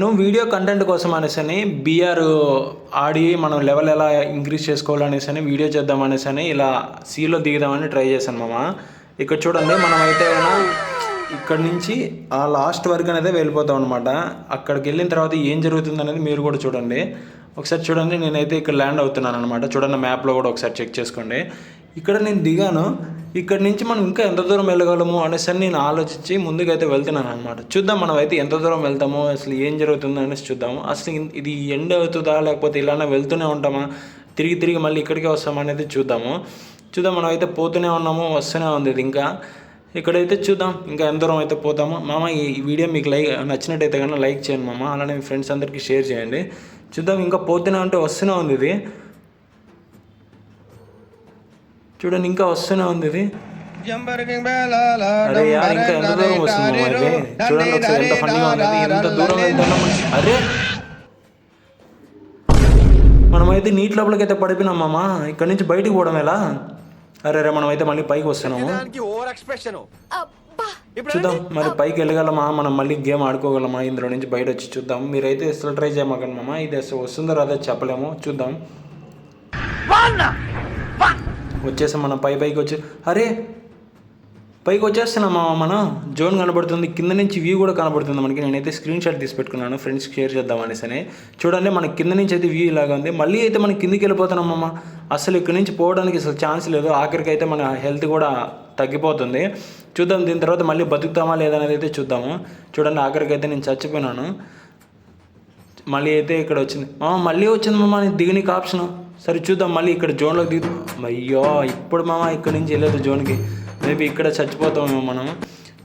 నేను video content కోసం అనేసి అని బీఆర్ ఆడి మనం లెవెల్ ఎలా ఇంక్రీజ్ చేసుకోవాలనేసి అని వీడియో చేద్దాం అనేసి అని ఇలా సీలో దిగుదామని ట్రై చేశాను మామ. ఇక్కడ చూడండి మనం అయితే ఇక్కడ నుంచి ఆ లాస్ట్ వరకు అనేది వెళ్ళిపోతాం అనమాట అక్కడికి వెళ్ళిన తర్వాత ఏం జరుగుతుంది అనేది మీరు కూడా చూడండి. ఒకసారి చూడండి నేనైతే ఇక్కడ ల్యాండ్ అవుతున్నాను అనమాట చూడండి మ్యాప్లో కూడా ఒకసారి చెక్ చేసుకోండి. ఇక్కడ నేను దిగాను. ఇక్కడ నుంచి మనం ఇంకా ఎంత దూరం వెళ్ళగలము అనేసి అని నేను ఆలోచించి ముందుకైతే వెళ్తున్నాను అనమాట చూద్దాం మనం అయితే ఎంత దూరం వెళ్తామో అసలు ఏం జరుగుతుందో అనేసి చూద్దాము అసలు ఇది ఎండ్ అవుతుందా లేకపోతే ఇలానే వెళ్తూనే ఉంటామా? తిరిగి తిరిగి మళ్ళీ ఇక్కడికే వస్తామా అనేది చూద్దాము. చూద్దాం మనం అయితే పోతూనే ఉన్నాము వస్తూనే ఉంది ఇది ఇంకా. ఇక్కడైతే చూద్దాం ఇంకా ఎంత దూరం అయితే పోతాము. మామ ఈ ఈ వీడియో మీకు లైక్ నచ్చినట్టయితే కన్నా లైక్ చేయండి మామ. అలానే మీ ఫ్రెండ్స్ అందరికీ షేర్ చేయండి. చూద్దాం ఇంకా పోతూనే ఉంటే వస్తూనే ఉంది ఇది. చూడండి ఇంకా వస్తూనే ఉంది ఇది. అరే యార్ ఇంకా ఎంత దూరం వస్తుంది ఇది చూడండి ఒకసారి ఎంత ఫన్నీగా ఉంది ఎంత దూరం వెళ్తున్నాం అరే! మనమైతే నీటి లోపలికి అయితే పడిపోయినాం మామ. ఇక్కడ నుంచి బయటికి పోవడం ఎలా? అరే అరే మనమైతే మళ్ళీ పైకి వస్తున్నాము. దానికి ఓవర్ ఎక్స్ప్రెషన్. అబ్బా! చూద్దాం మరి పైకి వెళ్ళగలమా? మనం మళ్ళీ గేమ్ ఆడుకోగలమా? ఇందులో నుంచి బయట వచ్చి చూద్దాం. మీరైతే అసలు ట్రై చేయమాకండి మామ. ఇది అసలు వస్తుందో రాదో చెప్పలేము. చూద్దాం. వచ్చేసాం మనం పై పైకి వచ్చి అరే పైకి వచ్చేస్తున్నామా మన మనం. జోన్ కనబడుతుంది. కింద నుంచి వ్యూ కూడా కనబడుతుంది మనకి. నేనైతే స్క్రీన్ షాట్ తీసి పెట్టుకున్నాను. ఫ్రెండ్స్కి షేర్ చేద్దాం అనేసి అని. చూడండి మన కింద నుంచి అయితే వ్యూ ఇలాగా ఉంది. మళ్ళీ అయితే మనం కిందికి వెళ్ళిపోతున్నామమ్మ అసలు ఇక్కడ నుంచి పోవడానికి అసలు ఛాన్స్ లేదు. ఆఖరికి అయితే మన హెల్త్ కూడా తగ్గిపోతుంది. చూద్దాం దీని తర్వాత మళ్ళీ బతుకుతామా లేదా అనేది అయితే చూద్దాము. చూడండి ఆఖరికి అయితే నేను చచ్చిపోయినాను. మళ్ళీ అయితే ఇక్కడ వచ్చింది. మామ మళ్ళీ వచ్చింది మామ నేను దిగనీకి ఆప్షన్. సరే చూద్దాం మళ్ళీ ఇక్కడ జోన్లోకి దిగు అయ్యో ఇప్పుడు మామ ఇక్కడ నుంచి వెళ్ళదు జోన్కి. మేబీ ఇక్కడ చచ్చిపోతామేమో మనం.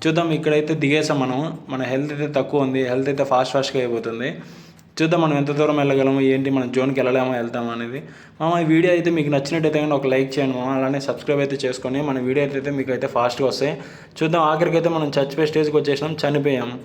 చూద్దాం ఇక్కడైతే దిగేసాం మనం. మన హెల్త్ అయితే తక్కువ ఉంది. హెల్త్ అయితే ఫాస్ట్ ఫాస్ట్గా అయిపోతుంది. చూద్దాం మనం ఎంత దూరం వెళ్ళగలము ఏంటి మనం జోన్కి వెళ్ళలేమో వెళ్తాము అనేది. మామ ఈ వీడియో అయితే మీకు నచ్చినట్టయితే కానీ ఒక లైక్ చేయండి మామ. అలానే సబ్స్క్రైబ్ అయితే చేసుకొని మన వీడియో అయితే మీకు అయితే ఫాస్ట్గా వస్తాయి. చూద్దాం ఆఖరికి అయితే మనం చచ్చిపోయే స్టేజ్కి వచ్చేసినాం చనిపోయాము